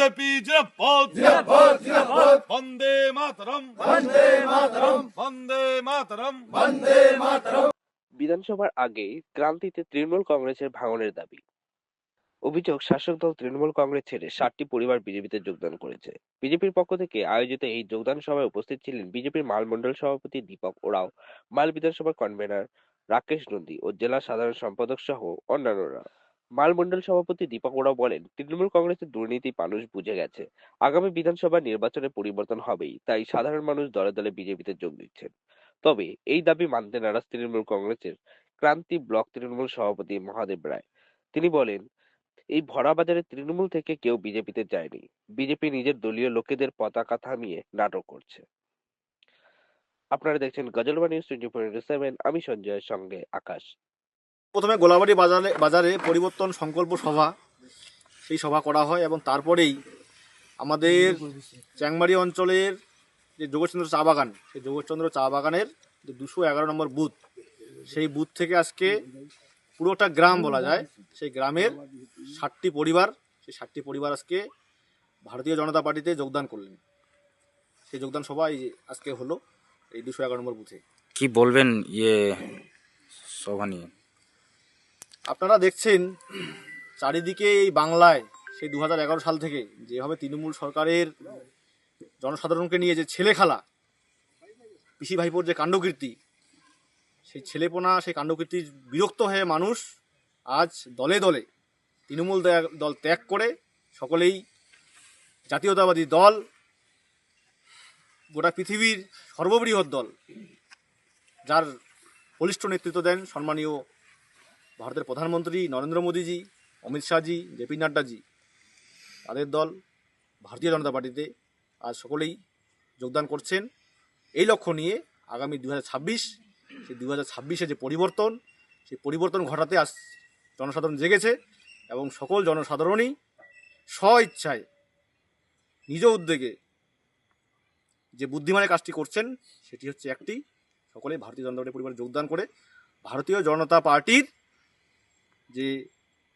BJP বন্দে মাতরম বন্দে মাতরম বন্দে মাতরম বন্দে মাতরম বিধানসভার আগে ক্রান্তিতে তৃণমূল কংগ্রেসের ভাঙনের দাবি। অভিযোগ শাসক দল তৃণমূল কংগ্রেস ছেড়ে ষাটটি পরিবার বিজেপিতে যোগদান করেছে। বিজেপির পক্ষ থেকে আয়োজিত এই যোগদান সভায় উপস্থিত ছিলেন বিজেপির মালমন্ডল সভাপতি দীপক ওরাও মাল বিধানসভার কনভেনার রাকেশ নন্দী ও জেলা সাধারণ সম্পাদক সহ অন্যান্যরা। মালমন্ডল সভাপতি দীপক ওরাও বলেন, তৃণমূল কংগ্রেসের দুর্নীতি মানুষ বুঝে গেছে। আগামী বিধানসভা নির্বাচনে পরিবর্তন হবেই, তাই সাধারণ মানুষ দলে দলে বিজেপিতে যোগ দিচ্ছেন। তবে এই দাবি মানতে নারাজ তৃণমূল কংগ্রেসের ক্রান্তি ব্লক তৃণমূল সভাপতি মহাদেব রায়। তিনি বলেন, এই ভরা বাজারে তৃণমূল থেকে কেউ বিজেপিতে যায়নি। বিজেপি নিজের দলীয় লোকেদের পতাকা থামিয়ে নাটক করছে। আপনারা দেখছেন গজলবা নিউজ টোয়েন্টি ফোর সেভেন, আমি সঞ্জয়ের সঙ্গে আকাশ। প্রথমে গোলাবাড়ি বাজারে বাজারে পরিবর্তন সংকল্প সভা। সেই সভা করা হয় এবং তারপরেই আমাদের চ্যাংমারি অঞ্চলের যে যোগেশচন্দ্র চা বাগান, সেই যোগেশচন্দ্র চা বাগানের যে দুশো এগারো নম্বর বুথ, সেই বুথ থেকে আজকে পুরোটা গ্রাম বলা যায়, সেই গ্রামের ষাটটি পরিবার, সেই ষাটটি পরিবার আজকে ভারতীয় জনতা পার্টিতে যোগদান করলেন। সেই যোগদান সভা আজকে হলো, এই দুশো এগারো নম্বর বুথে। কি বলবেন ইয়ে সভা নিয়ে? আপনারা দেখছেন চারিদিকে এই বাংলায় সেই দু হাজার এগারো সাল থেকে যেভাবে তৃণমূল সরকারের জনসাধারণকে নিয়ে যে ছেলে খেলা পিসি ভাইপোর যে কাণ্ডকীর্তি, সেই ছেলেপোনা, সেই কাণ্ডকীর্তির বিরক্ত হয়ে মানুষ আজ দলে দলে তৃণমূল দল ত্যাগ করে সকলেই জাতীয়তাবাদী দল, গোটা পৃথিবীর সর্ববৃহৎ দল, যার বলিষ্ঠ নেতৃত্ব দেন সম্মানীয় ভারতের প্রধানমন্ত্রী নরেন্দ্র মোদীজি, অমিত শাহজি জেপি নাড্ডাজি, তাদের দল ভারতীয় জনতা পার্টিতে আজ সকলেই যোগদান করছেন। এই লক্ষ্য নিয়ে আগামী দু সেই দু হাজার যে পরিবর্তন, সেই পরিবর্তন ঘটাতে আজ জনসাধারণ জেগেছে এবং সকল জনসাধারণই স্ব ইচ্ছায় নিজ উদ্যোগে যে বুদ্ধিমানের কাজটি করছেন, সেটি হচ্ছে একটি সকলে ভারতীয় জনতা পার্টি পরিবারে যোগদান করে ভারতীয় জনতা পার্টির যে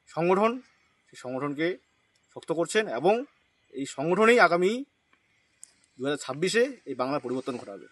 সংগঠন, সেই সংগঠনকে শক্ত করছেন এবং এই সংগঠনেই আগামী দু হাজার ছাব্বিশে এই বাংলার পরিবর্তন ঘটাবে।